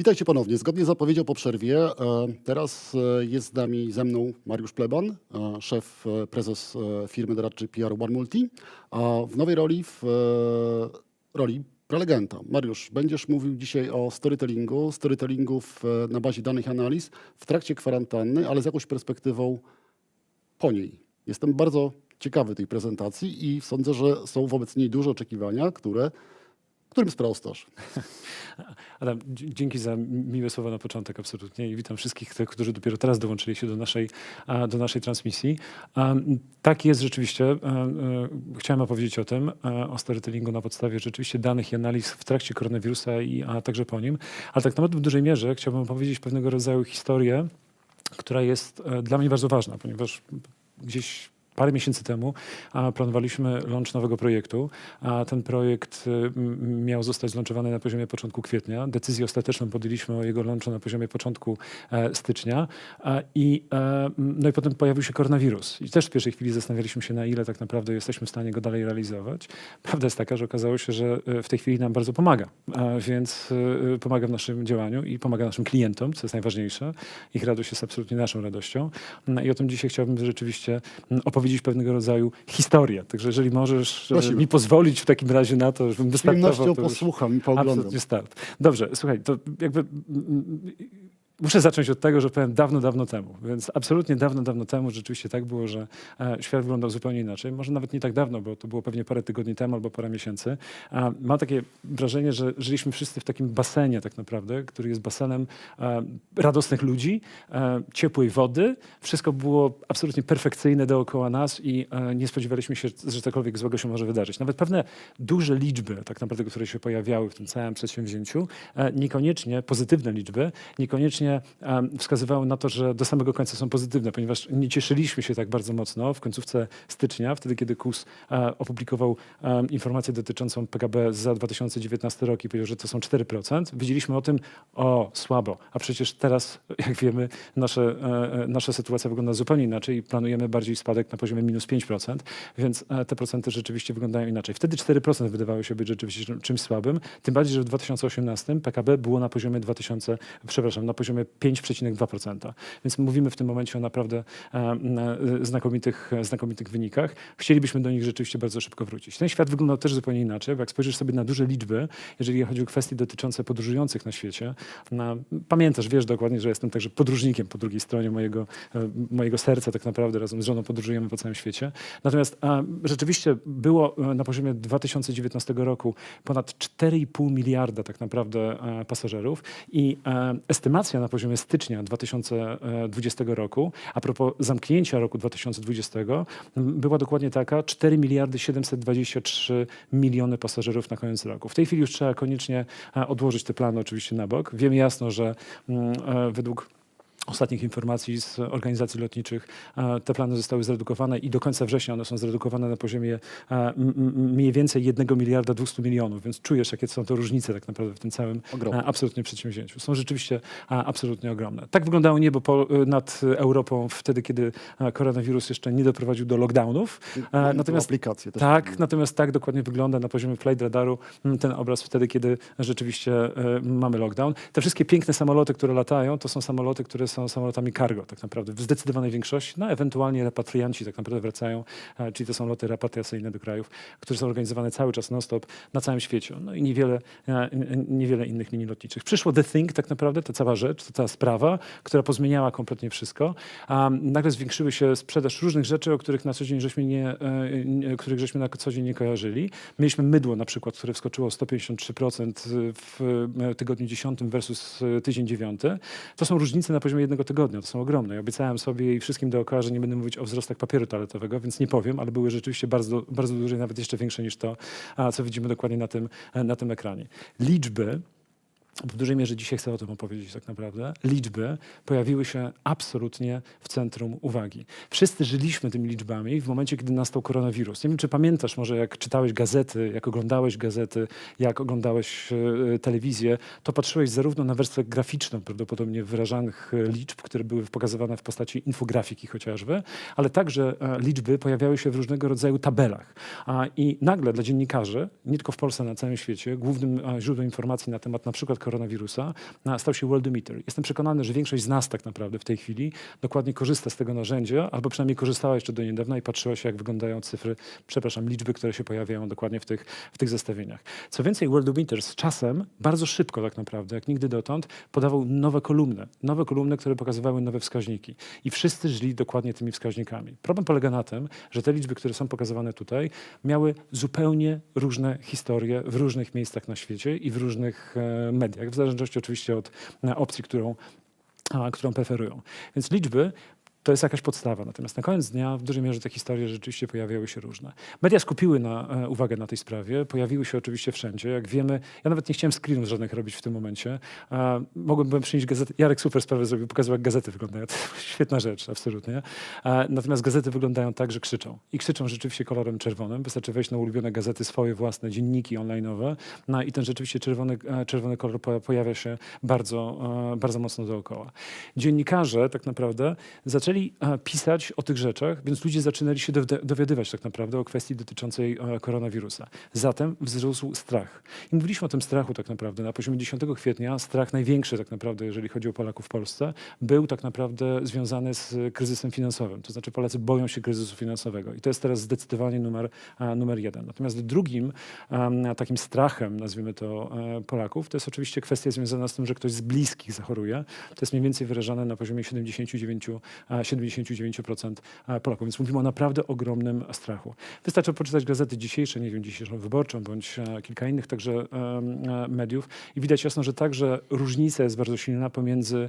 Witajcie ponownie. Zgodnie z zapowiedzią po przerwie, e, teraz e, jest z nami ze mną Mariusz Pleban, e, szef, prezes firmy doradczej PR One Multi, a w nowej roli, w roli prelegenta. Mariusz, będziesz mówił dzisiaj o storytellingu, storytellingu w, na bazie danych analiz w trakcie kwarantanny, ale z jakąś perspektywą po niej. Jestem bardzo ciekawy tej prezentacji i sądzę, że są wobec niej duże oczekiwania, które, którym sprostasz. Adam, dzięki za miłe słowa na początek, absolutnie. I witam wszystkich tych, którzy dopiero teraz dołączyli się do naszej, do naszej transmisji. Tak jest rzeczywiście. Chciałem opowiedzieć o tym, o storytellingu na podstawie rzeczywiście danych i analiz w trakcie koronawirusa, i, a także po nim. Ale tak naprawdę w dużej mierze chciałbym opowiedzieć pewnego rodzaju historię, która jest e, dla mnie bardzo ważna, ponieważ gdzieś parę miesięcy temu planowaliśmy launch nowego projektu, a ten projekt y, miał zostać zlaunchowany na poziomie początku kwietnia. Decyzję ostateczną podjęliśmy o jego launchu na poziomie początku e, stycznia i, e, no i potem pojawił się koronawirus. I też w pierwszej chwili zastanawialiśmy się, na ile tak naprawdę jesteśmy w stanie go dalej realizować. Prawda jest taka, że okazało się, że e, w tej chwili nam bardzo pomaga, więc pomaga w naszym działaniu i pomaga naszym klientom, co jest najważniejsze. Ich radość jest absolutnie naszą radością. No I o tym dzisiaj chciałbym rzeczywiście mm, opowiedzieć pewnego rodzaju historię. Także jeżeli możesz e, Prosimy. mi pozwolić w takim razie na to, żebym Z wystartował, przyjemnością to już posłucham i pooglądam. absolutnie start. Dobrze, słuchaj, to jakby mm, muszę zacząć od tego, że powiem dawno, dawno temu. Więc absolutnie dawno, dawno temu rzeczywiście tak było, że e, świat wyglądał zupełnie inaczej. Może nawet nie tak dawno, bo to było pewnie parę tygodni temu albo parę miesięcy. Mam takie wrażenie, że żyliśmy wszyscy w takim basenie tak naprawdę, który jest basenem e, radosnych ludzi, e, ciepłej wody. Wszystko było absolutnie perfekcyjne dookoła nas i nie spodziewaliśmy się, że cokolwiek złego się może wydarzyć. Nawet pewne duże liczby, tak naprawdę, które się pojawiały w tym całym przedsięwzięciu, niekoniecznie pozytywne liczby, niekoniecznie e, wskazywały na to, że do samego końca są pozytywne, ponieważ nie cieszyliśmy się tak bardzo mocno w końcówce stycznia, wtedy kiedy KUS e, opublikował informację dotyczącą PKB za 2019 rok i powiedział, że to są 4%. Wiedzieliśmy o tym, o słabo, a przecież teraz, jak wiemy, nasze, e, e, nasza sytuacja wygląda zupełnie inaczej i planujemy bardziej spadek na poziomie minus 5%, więc te procenty rzeczywiście wyglądają inaczej. Wtedy 4% wydawało się być rzeczywiście czym- czymś słabym, tym bardziej, że w 2018 PKB było na poziomie 2000, przepraszam, na poziomie 5,2%. Więc mówimy w tym momencie o naprawdę e, e, znakomitych, znakomitych wynikach. Chcielibyśmy do nich rzeczywiście bardzo szybko wrócić. Ten świat wyglądał też zupełnie inaczej, bo jak spojrzysz sobie na duże liczby, jeżeli chodzi o kwestie dotyczące podróżujących na świecie, na, pamiętasz, wiesz dokładnie, że jestem także podróżnikiem po drugiej stronie mojego, e, mojego serca, tak naprawdę razem z żoną podróżujemy po całym świecie. Natomiast a, rzeczywiście było e, na poziomie 2019 roku ponad 4,5 miliarda tak naprawdę e, pasażerów i e, estymacja na poziomie stycznia 2020 roku, a propos zamknięcia roku 2020, m, była dokładnie taka 4 miliardy 723 miliony pasażerów na koniec roku. W tej chwili już trzeba koniecznie e, odłożyć te plany oczywiście na bok. Wiemy jasno, że mm, e, według ostatnich informacji z organizacji lotniczych e, te plany zostały zredukowane i do końca września one są zredukowane na poziomie e, mniej więcej 1 miliarda 200 milionów, więc czujesz, jakie są to różnice tak naprawdę w tym całym Ogromne. e, absolutnie przedsięwzięciu. Są rzeczywiście absolutnie ogromne. Tak wyglądało niebo po, nad Europą wtedy, kiedy koronawirus jeszcze nie doprowadził do lockdownów. Natomiast aplikacje też. tak, natomiast tak dokładnie wygląda na poziomie flight radaru ten obraz wtedy, kiedy rzeczywiście mamy lockdown. Te wszystkie piękne samoloty, które latają, to są samoloty, które są samolotami cargo tak naprawdę w zdecydowanej większości, no ewentualnie repatrianci tak naprawdę wracają, e, czyli to są loty repatriacyjne do krajów, które są organizowane cały czas non-stop na całym świecie. No i niewiele, e, niewiele innych linii lotniczych. Przyszło The Thing tak naprawdę, ta cała rzecz, ta sprawa, która pozmieniała kompletnie wszystko. Nagle zwiększyły się sprzedaż różnych rzeczy, o których na co dzień żeśmy nie, e, których żeśmy na co dzień nie kojarzyli. Mieliśmy mydło na przykład, które wskoczyło o 153% w tygodniu 10 versus tydzień 9. To są różnice na poziomie jednego tygodnia, to są ogromne. Obiecałem sobie i wszystkim dookoła, że nie będę mówić o wzrostach papieru toaletowego, więc nie powiem, ale były rzeczywiście bardzo, bardzo duże, nawet jeszcze większe niż to, co widzimy dokładnie na tym, na tym ekranie. Liczby w dużej mierze dzisiaj chcę o tym opowiedzieć tak naprawdę. Liczby pojawiły się absolutnie w centrum uwagi. Wszyscy żyliśmy tymi liczbami w momencie, kiedy nastał koronawirus. Nie wiem, czy pamiętasz może, jak czytałeś gazety, jak oglądałeś gazety, jak oglądałeś e, telewizję, to patrzyłeś zarówno na wersję graficzną, prawdopodobnie wyrażanych e, liczb, które były pokazywane w postaci infografiki chociażby, ale także e, liczby pojawiały się w różnego rodzaju tabelach. A, I nagle dla dziennikarzy, nie tylko w Polsce, na całym świecie, głównym źródłem informacji na temat na przykład koronawirusa stał się Worldometer. Jestem przekonany, że większość z nas tak naprawdę w tej chwili dokładnie korzysta z tego narzędzia, albo przynajmniej korzystała jeszcze do niedawna i patrzyła się, jak wyglądają cyfry, przepraszam, liczby, które się pojawiają dokładnie w tych, w tych zestawieniach. Co więcej, Worldometer z czasem, bardzo szybko tak naprawdę, jak nigdy dotąd, podawał nowe kolumny, nowe kolumny, które pokazywały nowe wskaźniki. I wszyscy żyli dokładnie tymi wskaźnikami. Problem polega na tym, że te liczby, które są pokazywane tutaj, miały zupełnie różne historie w różnych miejscach na świecie i w różnych e, mediach, w zależności oczywiście od e, opcji, którą, którą preferują. Więc liczby to jest jakaś podstawa. Natomiast na koniec dnia w dużej mierze te historie rzeczywiście pojawiały się różne. Media skupiły na, e, uwagę na tej sprawie, pojawiły się oczywiście wszędzie. Jak wiemy, ja nawet nie chciałem screenów żadnych robić w tym momencie. E, mogłem przynieść gazetę. Jarek super sprawę zrobił, pokazał jak gazety wyglądają. To świetna rzecz, absolutnie. E, natomiast gazety wyglądają tak, że krzyczą. I krzyczą rzeczywiście kolorem czerwonym. Wystarczy wejść na ulubione gazety, swoje własne dzienniki online'owe. No i ten rzeczywiście czerwony, e, czerwony kolor po- pojawia się bardzo, e, bardzo mocno dookoła. Dziennikarze tak naprawdę zaczęli e, pisać o tych rzeczach, więc ludzie zaczynali się dowi- dowiadywać tak naprawdę o kwestii dotyczącej e, koronawirusa. Zatem wzrósł strach. I mówiliśmy o tym strachu tak naprawdę. Na poziomie 10 kwietnia strach największy tak naprawdę, jeżeli chodzi o Polaków w Polsce, był tak naprawdę związany z kryzysem finansowym. To znaczy Polacy boją się kryzysu finansowego i to jest teraz zdecydowanie numer, e, numer jeden. Natomiast drugim takim strachem, nazwijmy to, Polaków, to jest oczywiście kwestia związana z tym, że ktoś z bliskich zachoruje. To jest mniej więcej wyrażane na poziomie 79, e, 79% e, Polaków. Więc mówimy o naprawdę ogromnym strachu. Wystarczy poczytać gazety dzisiejsze, nie wiem, dzisiejszą wyborczą, bądź e, kilka innych także e, mediów i widać jasno, że także różnica jest bardzo silna pomiędzy,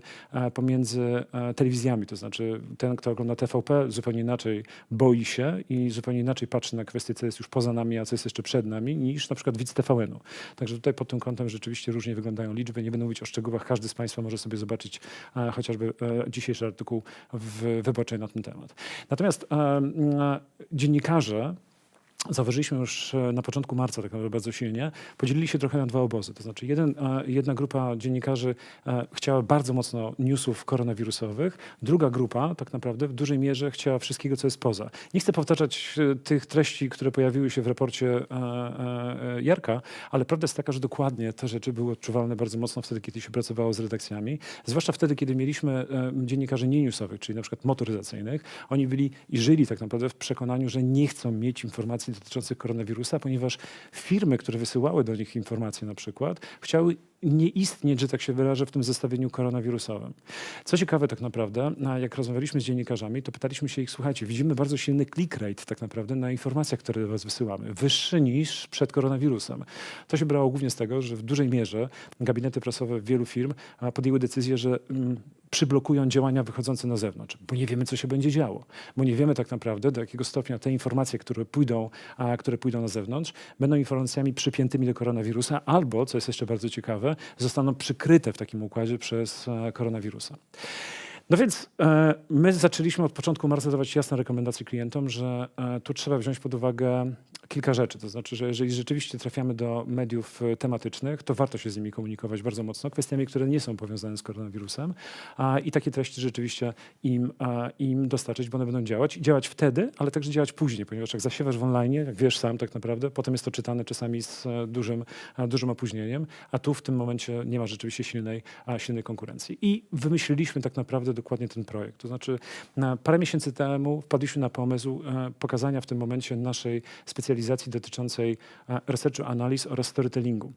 pomiędzy telewizjami. To znaczy ten, kto ogląda TVP zupełnie inaczej boi się i zupełnie inaczej patrzy na kwestię, co jest już poza nami, a co jest jeszcze przed nami, niż na przykład widz TVN-u. Także tutaj pod tym kątem rzeczywiście różnie wyglądają liczby. Nie będę mówić o szczegółach. Każdy z Państwa może sobie zobaczyć chociażby dzisiejszy artykuł w Wyborczej na ten temat. Natomiast e, dziennikarze zauważyliśmy już e, na początku marca tak naprawdę bardzo silnie, podzielili się trochę na dwa obozy. To znaczy jeden, e, jedna grupa dziennikarzy e, chciała bardzo mocno newsów koronawirusowych, druga grupa tak naprawdę w dużej mierze chciała wszystkiego, co jest poza. Nie chcę powtarzać tych treści, które pojawiły się w raporcie Jarka, ale prawda jest taka, że dokładnie te rzeczy były odczuwalne bardzo mocno wtedy, kiedy się pracowało z redakcjami, zwłaszcza wtedy, kiedy mieliśmy dziennikarzy nienewsowych, czyli na przykład motoryzacyjnych. Oni byli i żyli tak naprawdę w przekonaniu, że nie chcą mieć informacji dotyczących koronawirusa, ponieważ firmy, które wysyłały do nich informacje na przykład, chciały nie istnieć, że tak się wyrażę, w tym zestawieniu koronawirusowym. Co ciekawe tak naprawdę, jak rozmawialiśmy z dziennikarzami, to pytaliśmy się ich, słuchajcie, widzimy bardzo silny click rate tak naprawdę na informacjach, które do was wysyłamy, wyższy niż przed koronawirusem. To się brało głównie z tego, że w dużej mierze gabinety prasowe wielu firm podjęły decyzję, że mm, przyblokują działania wychodzące na zewnątrz, bo nie wiemy, co się będzie działo, bo nie wiemy tak naprawdę, do jakiego stopnia te informacje, które pójdą, a, które pójdą na zewnątrz, będą informacjami przypiętymi do koronawirusa, albo, co jest jeszcze bardzo ciekawe, zostaną przykryte w takim układzie przez e, koronawirusa. No więc e, my zaczęliśmy od początku marca dawać jasne rekomendacje klientom, że e, tu trzeba wziąć pod uwagę kilka rzeczy. To znaczy, że jeżeli rzeczywiście trafiamy do mediów e, tematycznych, to warto się z nimi komunikować bardzo mocno, kwestiami, które nie są powiązane z koronawirusem i takie treści rzeczywiście im, im dostarczyć, bo one będą działać. I działać wtedy, ale także działać później, ponieważ jak zasiewasz w online, jak wiesz sam tak naprawdę, potem jest to czytane czasami z dużym, dużym opóźnieniem, a tu w tym momencie nie ma rzeczywiście silnej, silnej konkurencji. I wymyśliliśmy tak naprawdę dokładnie ten projekt. To znaczy na parę miesięcy temu wpadliśmy na pomysł e, pokazania w tym momencie naszej specjalizacji dotyczącej e, researchu, analiz oraz storytellingu.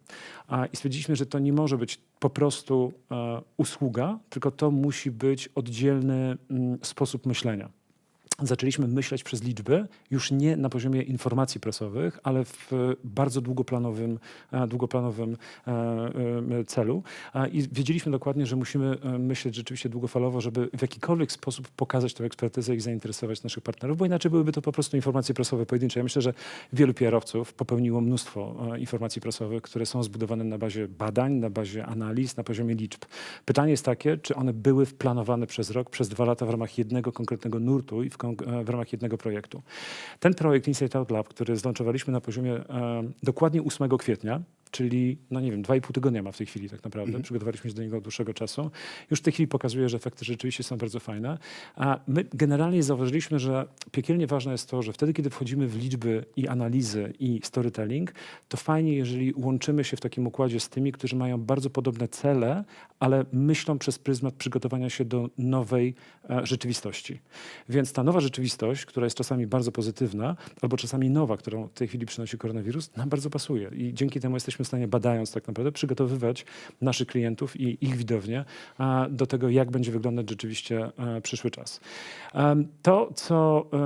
I stwierdziliśmy, że to nie może być po prostu e, usługa, tylko to musi być oddzielny mm, sposób myślenia zaczęliśmy myśleć przez liczby, już nie na poziomie informacji prasowych, ale w bardzo długoplanowym, e, długoplanowym e, e, celu. I wiedzieliśmy dokładnie, że musimy myśleć rzeczywiście długofalowo, żeby w jakikolwiek sposób pokazać tę ekspertyzę i zainteresować naszych partnerów, bo inaczej byłyby to po prostu informacje prasowe pojedyncze. Ja myślę, że wielu PR-owców popełniło mnóstwo informacji prasowych, które są zbudowane na bazie badań, na bazie analiz, na poziomie liczb. Pytanie jest takie, czy one były planowane przez rok, przez dwa lata w ramach jednego konkretnego nurtu i w, e, w ramach jednego projektu. Ten projekt Insight Out Lab, który zlączowaliśmy na poziomie e, dokładnie 8 kwietnia, czyli, no nie wiem, dwa i pół tygodnia ma w tej chwili tak naprawdę. Przygotowaliśmy się do niego od dłuższego czasu. Już w tej chwili pokazuje, że efekty rzeczywiście są bardzo fajne. A my generalnie zauważyliśmy, że piekielnie ważne jest to, że wtedy, kiedy wchodzimy w liczby i analizy i storytelling, to fajnie, jeżeli łączymy się w takim układzie z tymi, którzy mają bardzo podobne cele, ale myślą przez pryzmat przygotowania się do nowej e, rzeczywistości. Więc ta nowa rzeczywistość, która jest czasami bardzo pozytywna, albo czasami nowa, którą w tej chwili przynosi koronawirus, nam bardzo pasuje. I dzięki temu jesteśmy w stanie, badając tak naprawdę, przygotowywać naszych klientów i ich widownię do tego, jak będzie wyglądać rzeczywiście e, przyszły czas. To, co, e,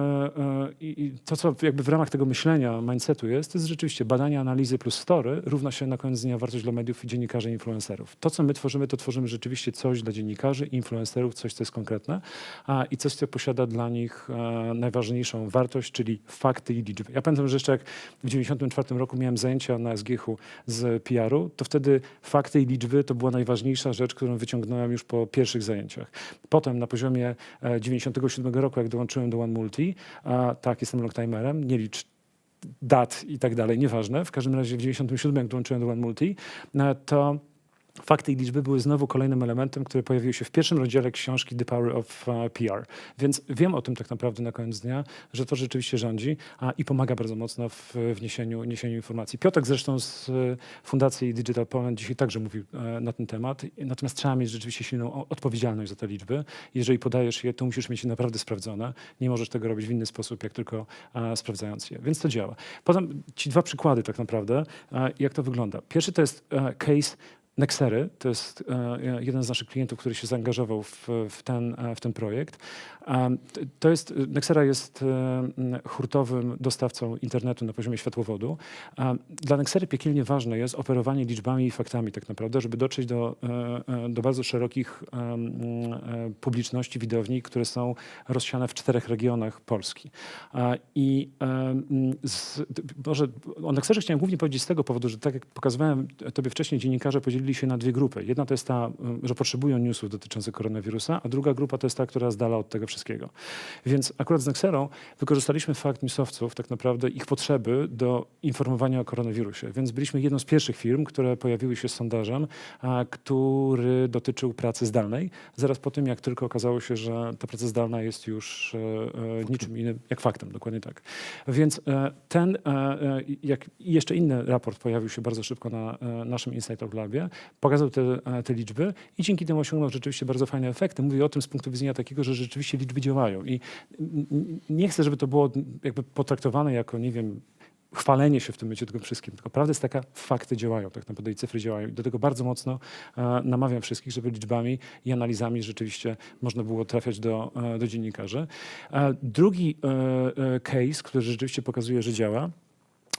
e, i- i to, co jakby w ramach tego myślenia, mindsetu jest, to jest rzeczywiście badanie, analizy plus story równa się na koniec dnia wartość dla mediów, dziennikarzy i influencerów. To, co my tworzymy, to tworzymy rzeczywiście coś dla dziennikarzy i influencerów, coś, co jest konkretne i coś, co posiada dla nich e, najważniejszą wartość, czyli fakty i liczby. Ja pamiętam, że jeszcze jak w 1994 roku miałem zajęcia na SGH-u z PR-u, to wtedy fakty i liczby to była najważniejsza rzecz, którą wyciągnąłem już po pierwszych zajęciach. Potem na poziomie e, 97 roku, jak dołączyłem do One Multi, a, tak, jestem longtimerem, nie licz dat i tak dalej, nieważne. W każdym razie w 97 jak dołączyłem do One Multi, e, to fakty i liczby były znowu kolejnym elementem, który pojawił się w pierwszym rozdziale książki The Power of e, PR. Więc wiem o tym tak naprawdę na koniec dnia, że to rzeczywiście rządzi a, i pomaga bardzo mocno w wniesieniu, niesieniu informacji. Piotrek zresztą z e, Fundacji Digital Poland dzisiaj także mówił e, na ten temat. Natomiast trzeba mieć rzeczywiście silną odpowiedzialność za te liczby. Jeżeli podajesz je, to musisz mieć je naprawdę sprawdzone. Nie możesz tego robić w inny sposób, jak tylko sprawdzając je. Więc to działa. Potem ci dwa przykłady tak naprawdę, jak to wygląda. Pierwszy to jest case Nexery, to jest e, jeden z naszych klientów, który się zaangażował w, w, ten, e, w ten projekt. To jest, Nexera jest e, hurtowym dostawcą internetu na poziomie światłowodu. Dla Nexery piekielnie ważne jest operowanie liczbami i faktami tak naprawdę, żeby dotrzeć do, e, e, do bardzo szerokich e, publiczności widowni, które są rozsiane w czterech regionach Polski. I z, może o Nexerze chciałem głównie powiedzieć z tego powodu, że tak jak pokazywałem tobie wcześniej, dziennikarze podzielili się na dwie grupy. Jedna to jest ta, em, że potrzebują newsów dotyczących koronawirusa, a druga grupa to jest ta, która z dala od tego wszystkiego. Więc akurat z Nexerą wykorzystaliśmy fakt newsowców, tak naprawdę ich potrzeby do informowania o koronawirusie. Więc byliśmy jedną z pierwszych firm, które pojawiły się z sondażem, a, który dotyczył pracy zdalnej. Zaraz po tym, jak tylko okazało się, że ta praca zdalna jest już e, e, niczym innym jak faktem, dokładnie tak. Więc e, ten, e, e, jak jeszcze inny raport pojawił się bardzo szybko na e, naszym Insight Out Labie, pokazał te, e, te liczby i dzięki temu osiągnął rzeczywiście bardzo fajne efekty. Mówię o tym z punktu widzenia takiego, że rzeczywiście liczby działają i nie chcę, żeby to było jakby potraktowane jako, nie wiem, chwalenie się w tym mycie tego wszystkim. Tylko prawda jest taka, fakty działają, tak naprawdę i cyfry działają. I do tego bardzo mocno e, namawiam wszystkich, żeby liczbami i analizami rzeczywiście można było trafiać do, e, do dziennikarzy. E, drugi e, e, case, który rzeczywiście pokazuje, że działa,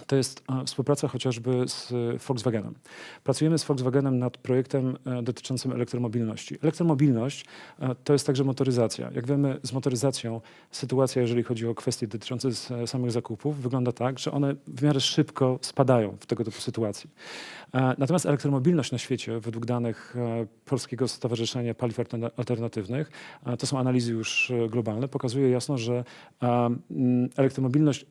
to jest e, współpraca chociażby z Volkswagenem. Pracujemy z Volkswagenem nad projektem e, dotyczącym elektromobilności. Elektromobilność e, to jest także motoryzacja. Jak wiemy, z motoryzacją sytuacja, jeżeli chodzi o kwestie dotyczące samych zakupów, wygląda tak, że one w miarę szybko spadają w tego typu sytuacji. Natomiast elektromobilność na świecie, według danych Polskiego Stowarzyszenia Paliw Alterna- Alternatywnych, to są analizy już globalne, pokazuje jasno, że elektromobilność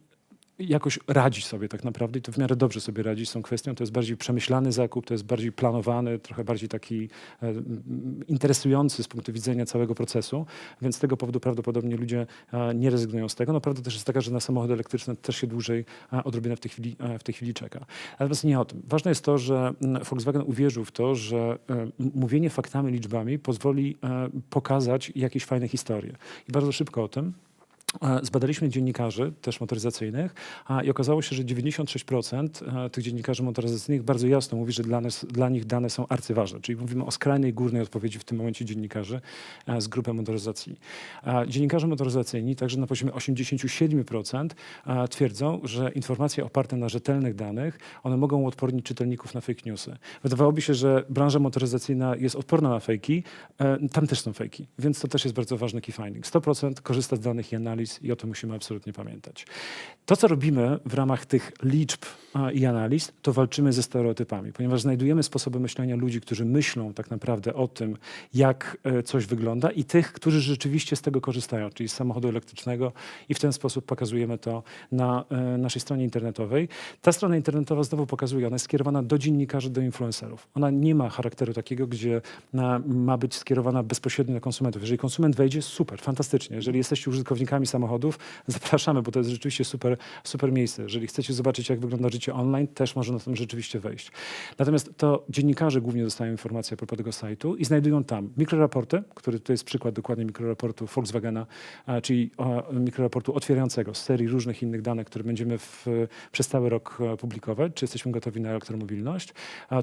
jakoś radzi sobie tak naprawdę i to w miarę dobrze sobie radzi z tą kwestią. To jest bardziej przemyślany zakup, to jest bardziej planowany, trochę bardziej taki e, interesujący z punktu widzenia całego procesu, więc z tego powodu prawdopodobnie ludzie e, nie rezygnują z tego. No prawda też jest taka, że na samochody elektryczne też się dłużej e, odrobinę w tej chwili, e, w tej chwili czeka. Natomiast nie o tym. Ważne jest to, że Volkswagen uwierzył w to, że e, mówienie faktami, liczbami pozwoli e, pokazać jakieś fajne historie. I bardzo szybko o tym Zbadaliśmy dziennikarzy, też motoryzacyjnych, a, i okazało się, że 96% e, tych dziennikarzy motoryzacyjnych bardzo jasno mówi, że dla, nas, dla nich dane są arcyważne. Czyli mówimy o skrajnej górnej odpowiedzi w tym momencie dziennikarzy e, z grupy motoryzacji. Dziennikarze motoryzacyjni, także na poziomie 87% e, twierdzą, że informacje oparte na rzetelnych danych, one mogą uodpornić czytelników na fake newsy. Wydawałoby się, że branża motoryzacyjna jest odporna na fejki, e, tam też są fejki, więc to też jest bardzo ważny key finding. 100% korzysta z danych i analiz analiz i o tym musimy absolutnie pamiętać. To, co robimy w ramach tych liczb i analiz, to walczymy ze stereotypami, ponieważ znajdujemy sposoby myślenia ludzi, którzy myślą tak naprawdę o tym, jak e, coś wygląda i tych, którzy rzeczywiście z tego korzystają, czyli z samochodu elektrycznego i w ten sposób pokazujemy to na e, naszej stronie internetowej. Ta strona internetowa znowu pokazuje, ona jest skierowana do dziennikarzy, do influencerów. Ona nie ma charakteru takiego, gdzie ma być skierowana bezpośrednio na konsumentów. Jeżeli konsument wejdzie, super, fantastycznie. Jeżeli jesteście użytkownikami samochodów, zapraszamy, bo to jest rzeczywiście super, super miejsce. Jeżeli chcecie zobaczyć, jak wygląda życie online, też może na tym rzeczywiście wejść. Natomiast to dziennikarze głównie dostają informacje a propos tego sajtu i znajdują tam mikroraporty, który to jest przykład dokładnie mikroraportu Volkswagena, czyli mikroraportu otwierającego z serii różnych innych danych, które będziemy w, przez cały rok e, publikować, czy jesteśmy gotowi na elektromobilność.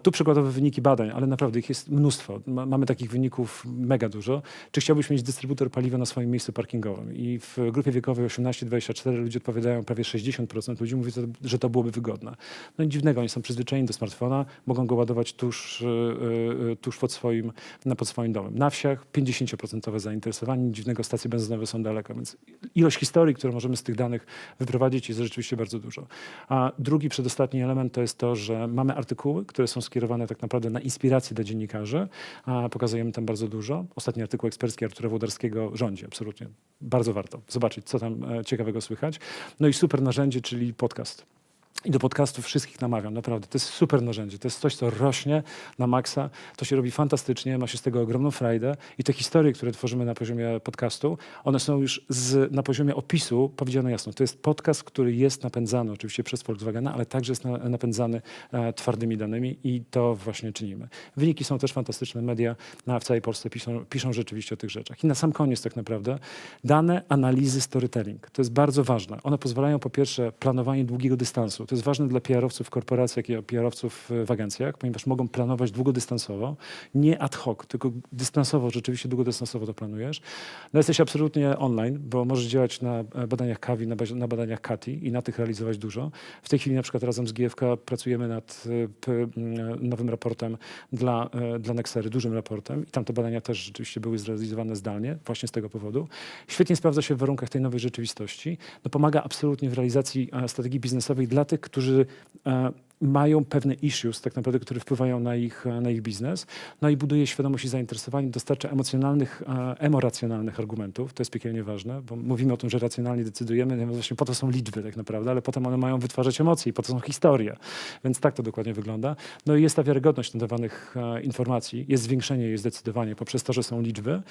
Tu przykładowe wyniki badań, ale naprawdę ich jest mnóstwo. Ma, mamy takich wyników mega dużo. Czy chciałbyś mieć dystrybutor paliwa na swoim miejscu parkingowym? I w grupie wiekowej 18-24 ludzie odpowiadają, prawie 60% ludzi mówi, że to byłoby wygodne. No nic dziwnego, oni są przyzwyczajeni do smartfona, mogą go ładować tuż, yy, yy, tuż pod, swoim, pod swoim domem. Na wsiach 50% zainteresowanie, dziwnego, stacje benzynowe są daleko, więc ilość historii, którą możemy z tych danych wyprowadzić jest rzeczywiście bardzo dużo. A drugi, przedostatni element to jest to, że mamy artykuły, które są skierowane tak naprawdę na inspirację dla dziennikarzy, a pokazujemy tam bardzo dużo. Ostatni artykuł ekspercki Artura Włodarskiego rządzi, absolutnie. Bardzo warto zobaczyć, co tam e, ciekawego słychać. No i super narzędzie, czyli podcast. I do podcastów wszystkich namawiam, naprawdę. To jest super narzędzie. To jest coś, co rośnie na maksa. To się robi fantastycznie, ma się z tego ogromną frajdę. I te historie, które tworzymy na poziomie podcastu, one są już z, na poziomie opisu powiedziane jasno. To jest podcast, który jest napędzany oczywiście przez Volkswagena, ale także jest na, napędzany e, twardymi danymi i to właśnie czynimy. Wyniki są też fantastyczne. Media na, w całej Polsce piszą, piszą rzeczywiście o tych rzeczach. I na sam koniec tak naprawdę dane, analizy, storytelling. To jest bardzo ważne. One pozwalają po pierwsze planowanie długiego dystansu. To jest ważne dla PR-owców w korporacjach i PR-owców w agencjach, ponieważ mogą planować długodystansowo, nie ad hoc, tylko dystansowo, rzeczywiście długodystansowo to planujesz. No jesteś absolutnie online, bo możesz działać na badaniach Kawi, na, na badaniach Kati i na tych realizować dużo. W tej chwili na przykład razem z GFK pracujemy nad e, nowym raportem dla, e, dla Nexery, dużym raportem i tam te badania też rzeczywiście były zrealizowane zdalnie, właśnie z tego powodu. Świetnie sprawdza się w warunkach tej nowej rzeczywistości. No pomaga absolutnie w realizacji e, strategii biznesowej dla tych, którzy e, mają pewne issues, tak naprawdę, które wpływają na ich, e, na ich biznes. No i buduje świadomość i zainteresowanie, dostarcza emocjonalnych, e, emoracjonalnych argumentów. To jest piekielnie ważne, bo mówimy o tym, że racjonalnie decydujemy, no właśnie po to są liczby tak naprawdę, ale potem one mają wytwarzać emocje i po to są historie. Więc tak to dokładnie wygląda. No i jest ta wiarygodność nadawanych informacji, jest zwiększenie jej zdecydowanie poprzez to, że są liczby.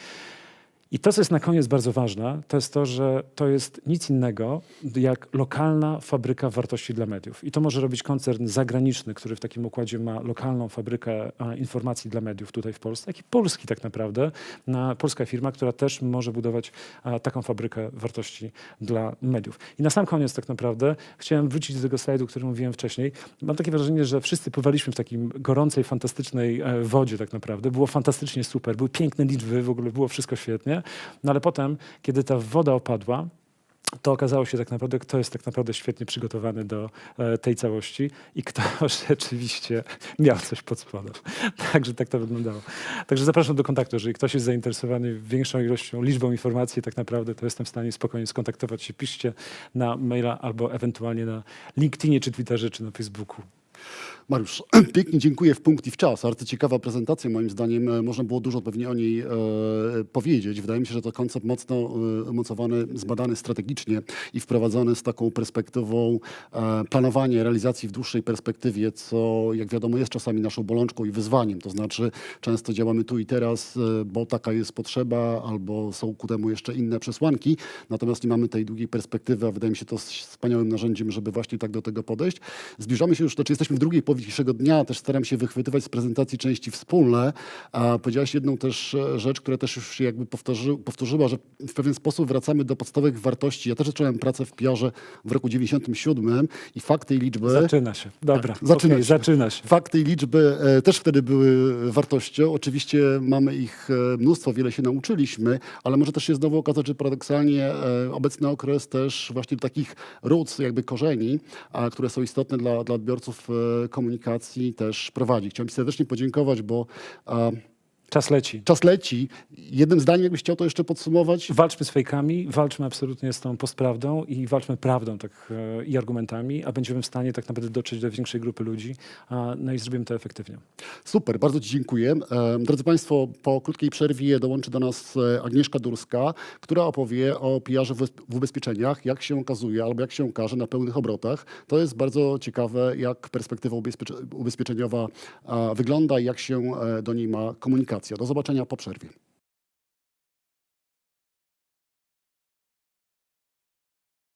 I to, co jest na koniec bardzo ważne, to jest to, że to jest nic innego jak lokalna fabryka wartości dla mediów. I to może robić koncern zagraniczny, który w takim układzie ma lokalną fabrykę informacji dla mediów tutaj w Polsce, jak i polski tak naprawdę, na, polska firma, która też może budować taką fabrykę wartości dla mediów. I na sam koniec tak naprawdę chciałem wrócić do tego slajdu, o którym mówiłem wcześniej. Mam takie wrażenie, że wszyscy pływaliśmy w takim gorącej, fantastycznej e, wodzie tak naprawdę. Było fantastycznie super, były piękne liczby, w ogóle było wszystko świetnie. No ale potem, kiedy ta woda opadła, to okazało się tak naprawdę, kto jest tak naprawdę świetnie przygotowany do e, tej całości i kto rzeczywiście miał coś pod spodem. Także tak to wyglądało. Także zapraszam do kontaktu. Jeżeli ktoś jest zainteresowany większą ilością, liczbą informacji, tak naprawdę, to jestem w stanie spokojnie skontaktować się. Piszcie na maila albo ewentualnie na LinkedInie, czy Twitterze, czy na Facebooku. Mariusz, pięknie dziękuję w punkt i w czas. Bardzo ciekawa prezentacja, moim zdaniem. E, Można było dużo pewnie o niej e, powiedzieć. Wydaje mi się, że to koncept mocno e, umocowany, zbadany strategicznie i wprowadzony z taką perspektywą e, planowania realizacji w dłuższej perspektywie, co jak wiadomo jest czasami naszą bolączką i wyzwaniem. To znaczy często działamy tu i teraz, e, bo taka jest potrzeba albo są ku temu jeszcze inne przesłanki, natomiast nie mamy tej długiej perspektywy, a wydaje mi się to wspaniałym narzędziem, żeby właśnie tak do tego podejść. Zbliżamy się już, znaczy jesteśmy w drugiej połowie dzisiejszego dnia, też staram się wychwytywać z prezentacji części wspólne. A powiedziałaś jedną też e, rzecz, która też już się jakby powtórzy, powtórzyła, że w pewien sposób wracamy do podstawowych wartości. Ja też zacząłem pracę w PR-ze w roku 97 i fakt tej liczby... Zaczyna się. Dobra, Tak, zaczyna okej, się. zaczyna się. Fakt tej liczby e, też wtedy były wartością. Oczywiście mamy ich e, mnóstwo, wiele się nauczyliśmy, ale może też się znowu okazać, że paradoksalnie e, obecny okres też właśnie takich roots, jakby korzeni, a, które są istotne dla, dla odbiorców e, komunikacji też prowadzi. Chciałem Ci serdecznie podziękować, bo Czas leci. Czas leci. Jednym zdaniem, jakbyś chciał to jeszcze podsumować. Walczmy z fejkami, walczmy absolutnie z tą postprawdą i walczmy prawdą tak, e, i argumentami, a będziemy w stanie tak naprawdę dotrzeć do większej grupy ludzi, a, no i zrobimy to efektywnie. Super, bardzo Ci dziękuję. E, Drodzy Państwo, po krótkiej przerwie dołączy do nas e, Agnieszka Durska, która opowie o PR-ze w ubez- w ubezpieczeniach, jak się okazuje albo jak się okaże na pełnych obrotach. To jest bardzo ciekawe, jak perspektywa ubezpiecze- ubezpieczeniowa wygląda i jak się do niej ma komunikacja. Do zobaczenia po przerwie.